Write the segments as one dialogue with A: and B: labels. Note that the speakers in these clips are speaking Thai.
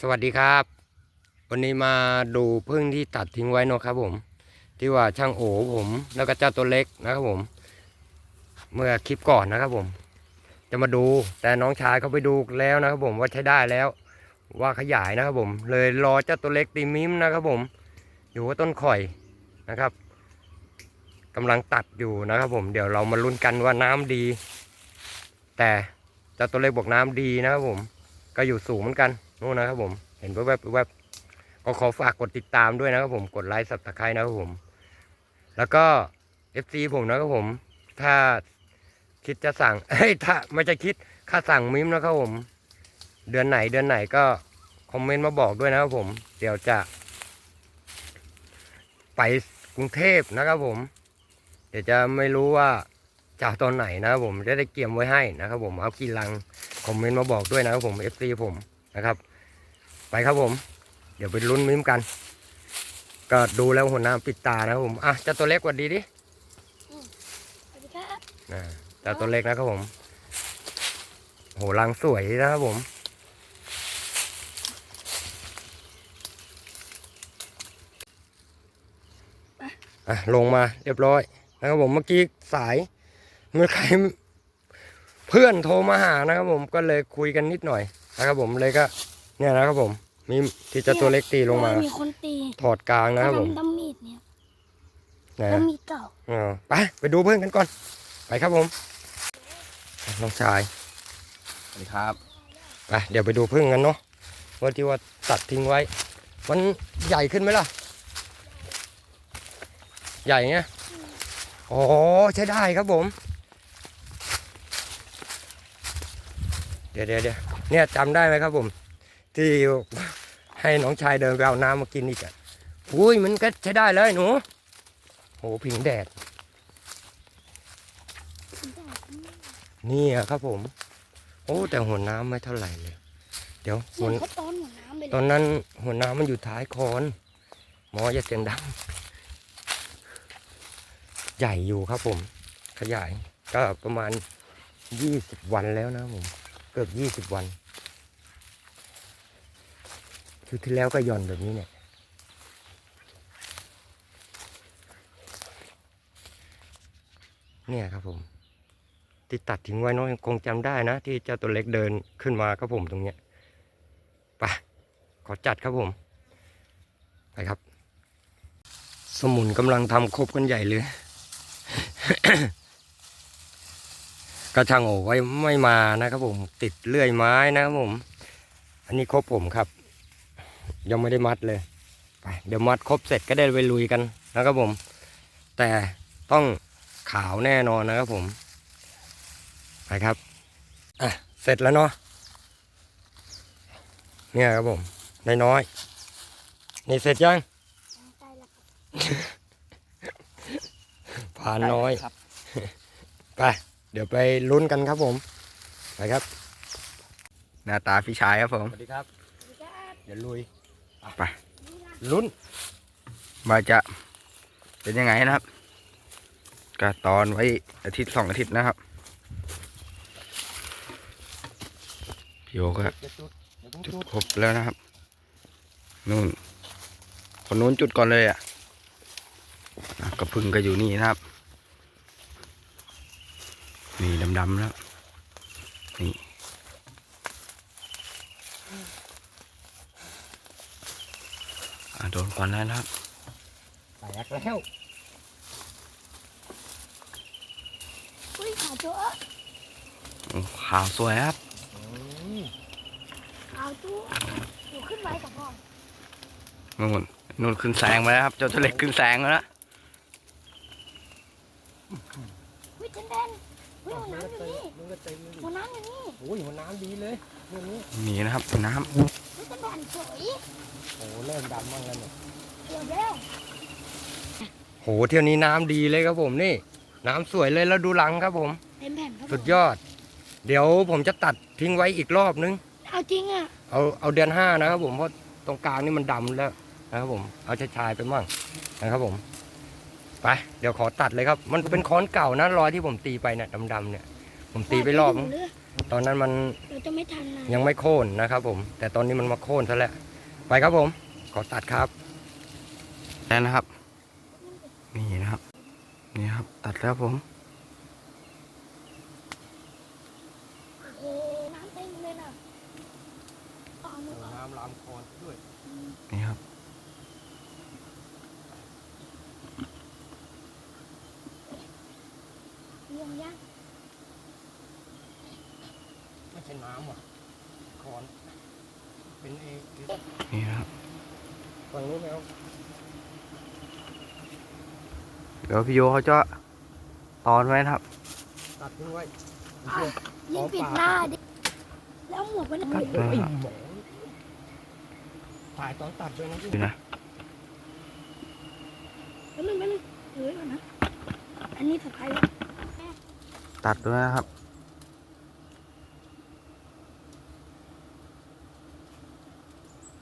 A: สวัสดีครับ วันนี้มาดูพึ่งที่ตัดทิ้งไว้นะครับผม ที่ว่าช่างโอผมแล้วก็เจ้าตัวเล็กนะครับผม เมื่อคลิปก่อนนะครับผม จะมาดูแต่น้องชายเขาไปดูแล้วนะครับผมว่าใช้ได้แล้ว ว่าขยายนะครับผม เลยรอเจ้าตัวเล็กตีมิมนะครับผม อยู่ว่าต้นข่อยนะครับกำลังตัดอยู่นะครับผม เดี๋ยวเรามาลุ้นกันว่าน้ำดี แต่เจ้าตัวเล็กบอกน้ำดีนะครับผม ก็อยู่สูงเหมือนกัน นู่นนะครับผมเห็นแวบๆแวบๆก็ขอฝากกดติดตามด้วยนะครับผมกดไลค์สับตะไคร้นะครับผม แล้วก็ FC ผมนะครับผม ถ้าคิดจะสั่งเอ้ยถ้าไม่จะคิดค่าสั่งมิมนะครับผม เดือนไหนเดือนไหนก็คอมเมนต์มาบอกด้วยนะครับผม เดี๋ยวจะ ไปกรุงเทพนะครับผม เดี๋ยวจะไม่รู้ว่าจะตอนไหนนะครับผมจะได้เตรียมไว้ให้นะครับผมเอากี่ลังคอมเมนต์มาบอกด้วยนะครับผม FC ผมนะครับ ไปครับผม เดี๋ยวไปลุ้นมิ้มกัน ก็ดูแล้วหัวหน้าปิดตานะครับผม อะเจ้าตัวเล็กกว่าดีดิ
B: สวัสดีครับ
A: อ่าเจ้าตัวเล็กนะครับผม โหรังสวยนะครับผม อะลงมาเรียบร้อยนะครับผมเมื่อกี้สายเมื่อใครเพื่อนโทรมาหานะครับผมก็เลยคุยกันนิดหน่อยนะครับผมเลยก็ เนี่ยนะครับผมมีที่เจะตัวเล็กตีลงมา
B: มีคนตี
A: ถอดกลางนะครับผม
B: ดำมีดเนี่ย
A: นะ
B: ดำมีดเก่า
A: อ่าไปไปดูเพื่อนกันก่อน ไปครับผมน้องชาย
C: สวัสดีครับ
A: ไปเดี๋ยวไปดูพึ่งกันเนาะว่าที่ว่าตัดทิ้งไว้ มันใหญ่ขึ้นไหมล่ะ ใหญ่เงี้ยอ๋อใช้ได้ครับผม เดี๋ยวเดี๋ยวเดี๋ยวเนี่ยจำได้ไหมครับผม ที่ให้น้องชายเดินไปเอาน้ำมากินอีกอะอุ้ยมันก็ใช้ได้เลยหนูโหผิงแดด นี่อะครับผม โอ้แต่หัวน้ำไม่เท่าไหร่เลย เดี๋ยว
B: เสี
A: หั
B: ยวงเขาตอนหัวน้ำไปเล
A: ตอยนนั้นหัวน้ำมันอยู่ท้ายคอนหมออย่าเสียงดังใหญ่อยู่ครับผม ขยายก็ประมาณยี่สิบวันแล้วนะครับผม เกือบยี่สิบวัน ชุดที่แล้วก็หย่อนแบบนี้เนี่ยเนี่ยครับผมที่ตัดทิ้งไว้น้องคงจำได้นะ ที่เจ้าตัวเล็กเดินขึ้นมาครับผมตรงเนี้ยไปขอจัดครับผม ไปครับ สมุนกำลังทำครบกันใหญ่เลย กระชังโอไว้ไม่มานะครับผม ติดเลื่อยไม้นะครับผม อันนี้ครบผมครับ ยังไม่ได้มัดเลยไปเดี๋ยวมัดครบเสร็จก็ได้ไปลุยกันนะครับผม แต่ต้องขาวแน่นอนนะครับผม ไปครับอะเสร็จแล้วเนาะเนี่ยครับผมน้อยๆนี่เสร็จยัง
B: ใกล้แล้วครับ
A: ผ่านน้อย
C: ครับ
A: ไปเดี๋ยวไปลุ้นกันครับผมไปครับ
C: หน้าตาพี่ชายครับผม
A: สวัสดีครับ
B: สวัสดีครับ
A: เดี๋ยวลุย
C: ไป
A: ลุ้น
C: มาจะเป็นยังไงนะครับก็ตอนไว้อาทิตย์สองอาทิตย์นะครับพี่โอก็
A: จุด
C: ครบแล้วนะครับ นู่นคนนู้นจุดก่อนเลยอะอะกระพึ่งก็อยู่นี่นะครับ นี่ดำๆแล้วนี่ อะโดนก่อนแล้วนะครับ
A: แตกแล้ว
B: อุ้ยขาโจ้
C: โอ้ขาวสวยครับ
A: อืม
B: ขาวจู้อยู่ขึ้นไว้กับพ่อ
C: นู่นนู่นขึ้นแสงมาแล้วครับ เจ้าทะเลขึ้นแสงมาแล้ว
B: อุ้ยเจนเดน อุ้ยหัวน้ำอยู่นี่
A: มันก็เต็มเลย
B: หัวน้ำอยู่นี่
A: โอ้ยหัวน้ำดีเลยเรื่องนี้
C: นี่นะครับน้
B: อุ้ยเจนเดนสวย
A: โอ้เริ่มดำบ้างแล้วเนี่ย
B: เดี๋ยวแล้ว
A: โหเที่ยวนี้น้ำดีเลยครับผมนี่ น้ำสวยเลยแล้วดูหลังครับผม
B: เต็มแผ่นครับผม
A: สุดยอด เดี๋ยวผมจะตัดทิ้งไว้อีกรอบนึง
B: เอาจริงอะ
A: เอาเอาเดือนห้านะครับผมเพราะตรงกลางนี่มันดำแล้วนะครับผมเอาชายๆไปมั่งนะครับผม ไปเดี๋ยวขอตัดเลยครับ มันเป็นค้อนเก่านะรอยที่ผมตีไปเนี่ยดำๆเนี่ย ผมตีไปรอบนึง
B: หรือ
A: ตอนนั้นมัน
B: เราจะไม่ทันนะ
A: ยังไม่โค่นนะครับ ผม แต่ตอนนี้มันมาโค่นซะแล้วไปครับผม ขอตัดครับ
C: แล้วนะครับ นี่นะครับ นี่ครับ ตัดแล้วผม
B: โอ้น้ำเต็มเลยนะต่อมือก่อน
A: น้ำลามคอนด้วย
C: นี่ครับ
B: เลี้ ยงยัง
A: ไม่ใช่น้ำว่ะคอนเป็นเอง
C: นี่นะครับ
A: ฝั่งนู้นแล้ว
C: เดี๋ยวพี่โยเขาจะตอนไว้นะครับ
A: ตัดทิ้งไว้
B: ยิงปิดหน้าดิแล้วหมวกมัน
C: ตัด
B: เล
C: ด้วย
B: ย
C: ครับ
A: หมอถ่ายตอนตัดด้วยนะพี่
C: ดูนะ
B: แล้วนึงแล้วนึงถือไว้ก่อนนะอันนี้สะพาย
C: ตัดด้วยนะครับ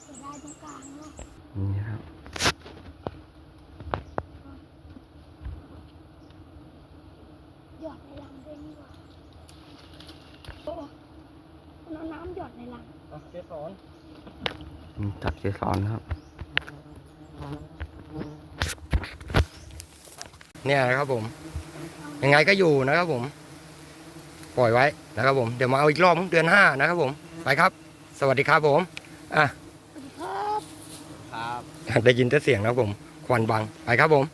B: เสียดายตรงกลางเนาะ
C: นี่ครับ
B: หยอดในลังด้วยนี่หว่าโอ้เอาน้ำหยอดในลัง
A: อะเจสอน
C: นี่ตัดเกสรนะครับ
A: เนี่ยนะครับผม ยังไงก็อยู่นะครับผม ปล่อยไว้นะครับผมเดี๋ยวมาเอาอีกรอบเดือนห้านะครับผมไปครับ สวัสดีครับผมอะ
B: สวัสดีครับ
C: ครับ
A: ได้ยินแต่เสียงนะครับผม ควันบังไปครับผม